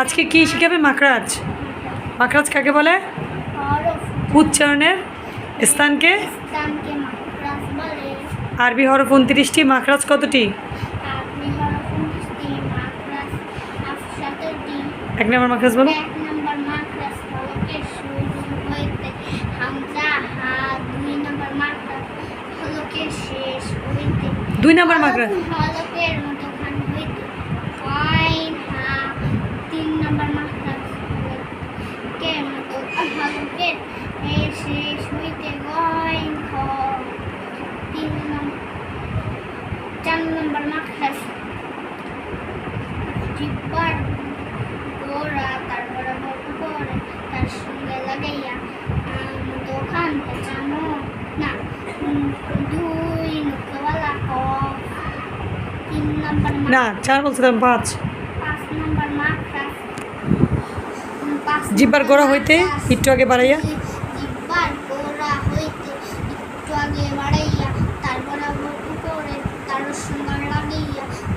আজকে কি শিখাবে? মাকরাজ মাকরাজ কাকে বলে? উচ্চারণের স্থানকে? আরবি হরফ উনত্রিশটি মাকরাজ কতটি? এক নম্বর মাকরাজ বলো। নম্বর দুই নম্বর মাকরাজ চার নম্বর মাকরাজ জিব্বার গোড়া তারপরে বড় করে তার সঙ্গে লাগাইয়া দোকান পেঁচানো না দুই নুকওয়ালা কফ তিন নম্বর মা- না চার বলছিলাম পাঁচ। পাঁচ নম্বর মাকড়াস জিব্বার গোড়া হইতে একটু আগে বাড়াইয়া। জিব্বার গোড়া হইতে একটু আগে বাড়াইয়া তারপরে করে তার সঙ্গে